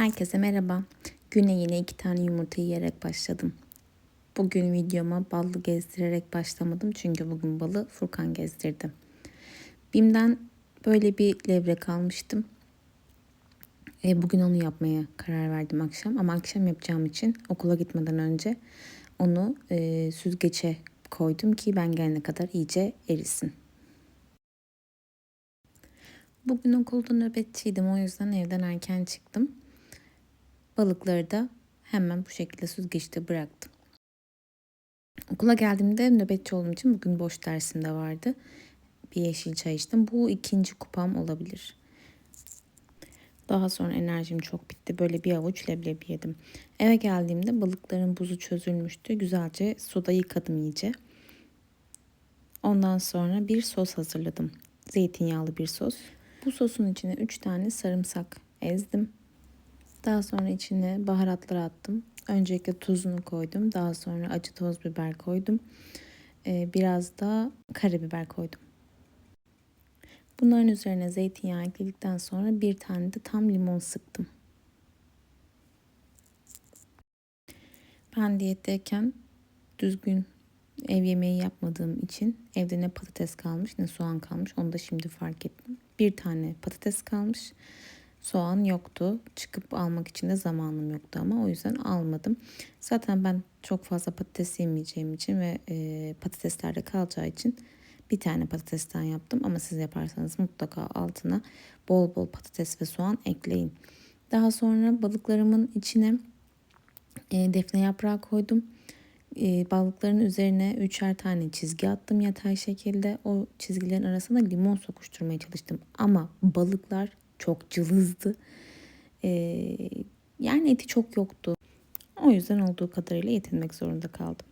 Herkese merhaba. Güne yine iki tane yumurta yiyerek başladım. Bugün videoma ballı gezdirerek başlamadım çünkü bugün balı Furkan gezdirdi. Bim'den böyle bir levrek almıştım. E, bugün onu yapmaya karar verdim akşam ama akşam yapacağım için okula gitmeden önce onu e, süzgece koydum ki ben gelene kadar iyice erisin. Bugün okulda nöbetçiydim o yüzden evden erken çıktım. Balıkları da hemen bu şekilde süzgeçte bıraktım. Okula geldiğimde nöbetçi olduğum için bugün boş dersim de vardı. Bir yeşil çay içtim. Bu ikinci kupam olabilir. Daha sonra enerjim çok bitti. Böyle bir avuç leblebi yedim. Eve geldiğimde balıkların buzu çözülmüştü. Güzelce suda yıkadım iyice. Ondan sonra bir sos hazırladım. Zeytinyağlı bir sos. Bu sosun içine 3 tane sarımsak ezdim. Daha sonra içine baharatlar attım. Öncelikle tuzunu koydum. Daha sonra acı toz biber koydum. Ee, biraz da karabiber koydum. Bunların üzerine zeytinyağı ekledikten sonra bir tane de tam limon sıktım. Ben diyetteyken düzgün ev yemeği yapmadığım için evde ne patates kalmış ne soğan kalmış onu da şimdi fark ettim. Bir tane patates kalmış. Soğan yoktu. Çıkıp almak için de zamanım yoktu ama o yüzden almadım. Zaten ben çok fazla patates yemeyeceğim için ve e, patateslerde kalacağı için bir tane patatesten yaptım. Ama siz yaparsanız mutlaka altına bol bol patates ve soğan ekleyin. Daha sonra balıklarımın içine e, defne yaprağı koydum. E, balıkların üzerine üçer tane çizgi attım yatay şekilde. O çizgilerin arasına limon sokuşturmaya çalıştım. Ama balıklar çok cılızdı. Ee, yani eti çok yoktu. O yüzden olduğu kadarıyla yetinmek zorunda kaldım.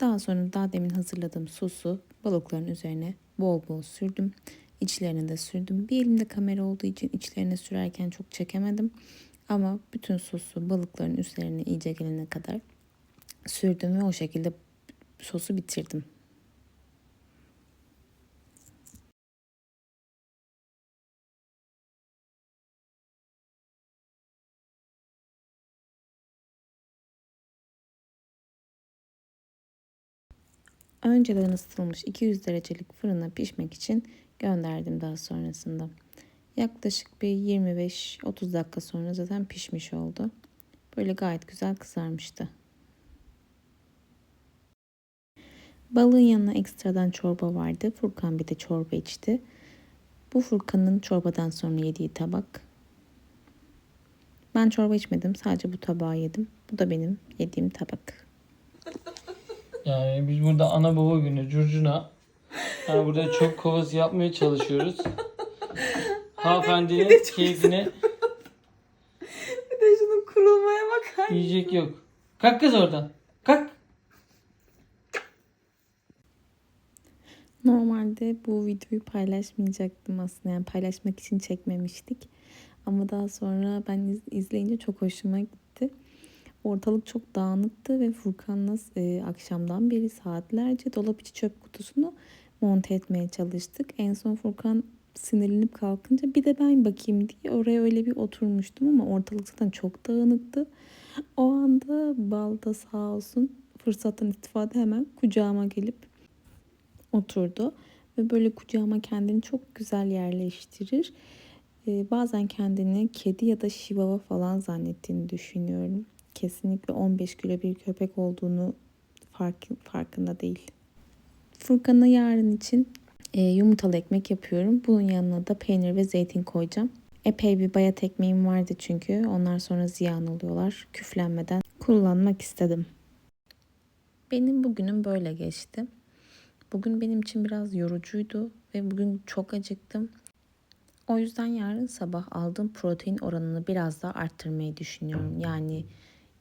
Daha sonra daha demin hazırladığım sosu balıkların üzerine bol bol sürdüm. İçlerine de sürdüm. Bir elimde kamera olduğu için içlerine sürerken çok çekemedim. Ama bütün sosu balıkların üzerine iyice gelene kadar sürdüm ve o şekilde sosu bitirdim. Önceden ısıtılmış 200 derecelik fırına pişmek için gönderdim daha sonrasında. Yaklaşık bir 25-30 dakika sonra zaten pişmiş oldu. Böyle gayet güzel kızarmıştı. Balığın yanına ekstradan çorba vardı. Furkan bir de çorba içti. Bu Furkan'ın çorbadan sonra yediği tabak. Ben çorba içmedim. Sadece bu tabağı yedim. Bu da benim yediğim tabak. Yani biz burada ana baba günü curcuna. Yani burada çok kovası yapmaya çalışıyoruz. Hanımefendinin keyfine Bir de şunun kurulmaya bakar. yiyecek yok. Kalk kız oradan. Kalk. Normalde bu videoyu paylaşmayacaktım aslında. Yani paylaşmak için çekmemiştik. Ama daha sonra ben iz- izleyince çok hoşuma gitti. Ortalık çok dağınıktı ve Furkan'la e, akşamdan beri saatlerce dolap içi çöp kutusunu monte etmeye çalıştık. En son Furkan sinirlenip kalkınca bir de ben bakayım diye oraya öyle bir oturmuştum ama ortalık zaten çok dağınıktı. O anda Balda sağ olsun fırsattan istifade hemen kucağıma gelip oturdu ve böyle kucağıma kendini çok güzel yerleştirir. Ee, bazen kendini kedi ya da şivava falan zannettiğini düşünüyorum. Kesinlikle 15 kilo bir köpek olduğunu fark, farkında değil. Furkan'a yarın için e, yumurtalı ekmek yapıyorum. Bunun yanına da peynir ve zeytin koyacağım. Epey bir bayat ekmeğim vardı çünkü. Onlar sonra ziyan oluyorlar. Küflenmeden kullanmak istedim. Benim bugünüm böyle geçti. Bugün benim için biraz yorucuydu ve bugün çok acıktım. O yüzden yarın sabah aldığım protein oranını biraz daha arttırmayı düşünüyorum. Yani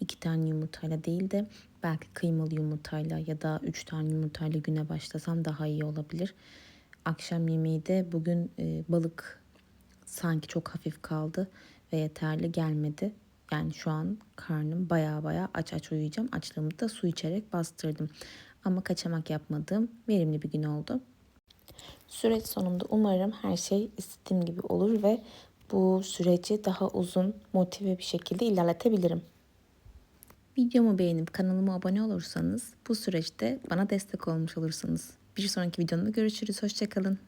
iki tane yumurtayla değil de belki kıymalı yumurtayla ya da üç tane yumurtayla güne başlasam daha iyi olabilir. Akşam yemeği de bugün e, balık sanki çok hafif kaldı ve yeterli gelmedi. Yani şu an karnım baya baya aç aç uyuyacağım. Açlığımı da su içerek bastırdım. Ama kaçamak yapmadığım verimli bir gün oldu. Süreç sonunda umarım her şey istediğim gibi olur ve bu süreci daha uzun, motive bir şekilde ilerletebilirim. Videomu beğenip kanalıma abone olursanız bu süreçte bana destek olmuş olursunuz. Bir sonraki videomda görüşürüz. Hoşçakalın.